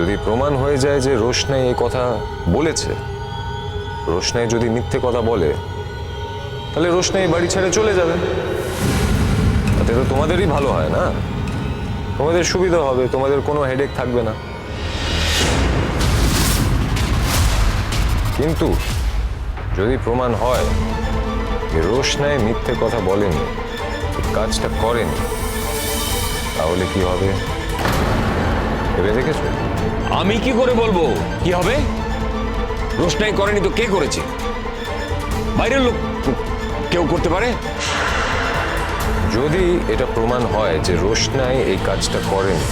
যদি প্রমাণ হয়ে যায় যে রোশনাই এই কথা বলেছে, রোশনাই যদি মিথ্যে কথা বলে, তাহলে রোশনাই বাড়ি ছেড়ে চলে যাবে। তাতে তো তোমাদেরই ভালো হয় না? তোমাদের সুবিধা হবে, তোমাদের কোনো হেডেক থাকবে না। কিন্তু যদি প্রমাণ হয় যে রোশনাই মিথ্যে কথা বলেনি কাজটা করেন, তাহলে কি হবে? ভেবে দেখেছ? আমি কি করে বলব? কি হবে? রোশনাই করেনি তো কে করেছে? বাইরের লোক কেউ করতে পারে? যদি এটা প্রমাণ হয় যে রোশনাই এই কাজটা করেনি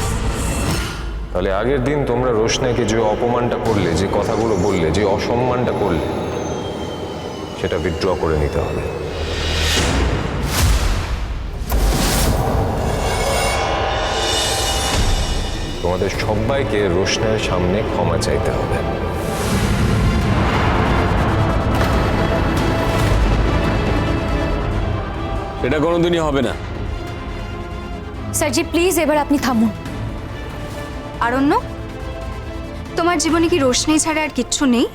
তাহলে আগের দিন তোমরা রোশনাইকে যে অপমানটা করলে যে কথাগুলো বললে যে অসম্মানটা করলে সেটা উইথড্র করে নিতে হবে। তোমাদের সবাইকে রোশনাইয়ের সামনে ক্ষমা চাইতে হবে। এটা কোনোদিনই হবে না। স্যারজি প্লিজ এবার আপনি থামুন। আরণ্য তোমার জীবনে কি রোশনি ছাড়া আর কিচ্ছু নেই?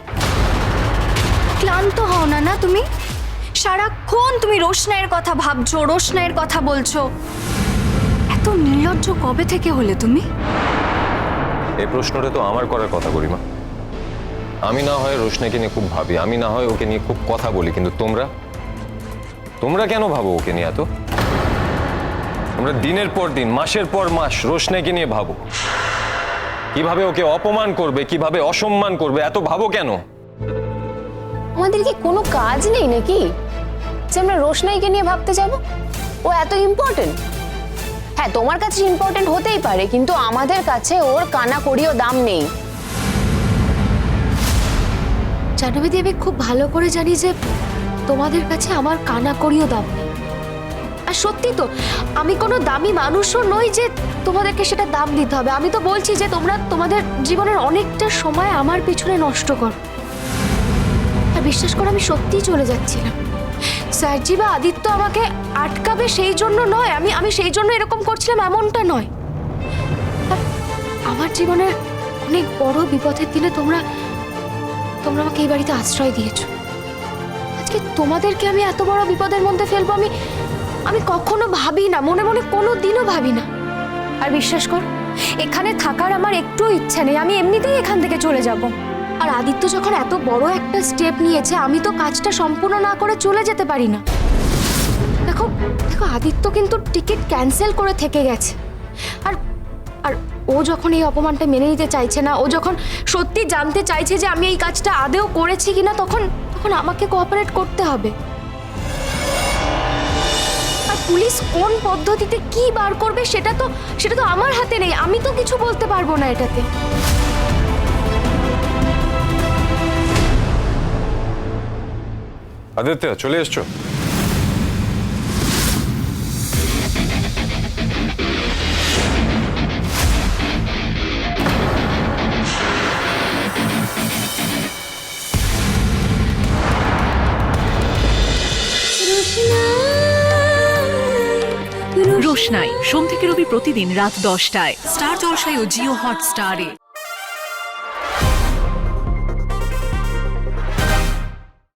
ক্লান্ত হও না না তুমি? সারাক্ষণ তুমি রোশনায়ের কথা ভাবছ রোশনাইয়ের কথা বলছো। এত নির্লজ্জ কবে থেকে হলে তুমি? এই প্রশ্নটা তো আমার করার কথা গরিমা আমি না হয় রোশনাকে নিয়ে খুব ভাবি, আমি না হয় ওকে নিয়ে খুব কথা বলি, কিন্তু তোমরা? তোমরা কেন ভাবো ওকে নিয়ে এত? তোমরা দিনের পর দিন, মাসের পর মাস রোশনাকে নিয়ে ভাবো। কীভাবে ওকে অপমান করবে, কীভাবে অসম্মান করবে, এত ভাবো কেন? আমাদের কি কোনো কাজ নেই নাকি? যে আমরা রোশনাইকে নিয়ে ভাবতে যাব? ও এত ইম্পর্টেন্ট হ্যাঁ তোমার কাছে ইম্পর্টেন্ট হতেই পারে, কিন্তু আমাদের কাছে ওর কানা করিও দাম নেই। জাহ্নবী দেবী, খুব ভালো করে জানি যে তোমাদের কাছে আমার কানা করিও দাম নেই। আর সত্যি তো, আমি কোনো দামি মানুষও নই যে তোমাদেরকে সেটা দাম দিতে হবে। আমি তো বলছি যে তোমরা তোমাদের জীবনের অনেকটা সময় আমার পিছনে নষ্ট করো। আর বিশ্বাস করো, আমি সত্যিই চলে যাচ্ছিলাম। স্যারজি বা আদিত্য আমাকে আটকাবে সেই জন্য নয়, আমি আমি সেই জন্য এরকম করছিলাম, এমনটা নয়। আমার জীবনের অনেক বড় বিপদের দিনে তোমরা তোমরা আমাকে এই বাড়িতে আশ্রয় দিয়েছ। আজকে তোমাদেরকে আমি এত বড় বিপদের মধ্যে ফেলব, আমি আমি কখনো ভাবি না, মনে মনে কোনো দিনও ভাবি না। আর বিশ্বাস কর, এখানে থাকার আমার একটু ইচ্ছা নেই, আমি এমনিতেই এখান থেকে চলে যাব। আর আদিত্য যখন এত বড় একটা স্টেপ নিয়েছে, আমি তো কাজটা সম্পূর্ণ না করে চলে যেতে পারি না। দেখো দেখো, আদিত্য কিন্তু টিকিট ক্যান্সেল করে থেকে গেছে। আর আর ও যখন এই অপমানটা মেনে নিতে চাইছে না, ও যখন সত্যি জানতে চাইছে যে আমি এই কাজটা আদেও করেছি কিনা, তখন তখন আমাকে কোঅপারেট করতে হবে। আর পুলিশ কোন পদ্ধতিতে কি বার করবে, সেটা তো সেটা তো আমার হাতে নেই। আমি তো কিছু বলতে পারব না এটাতে। আদিত্য, চলে এসছো? রোশনাই সোম থেকে রবি প্রতিদিন রাত দশটায়। স্টার জলসায় ও জিও হট হটস্টারে।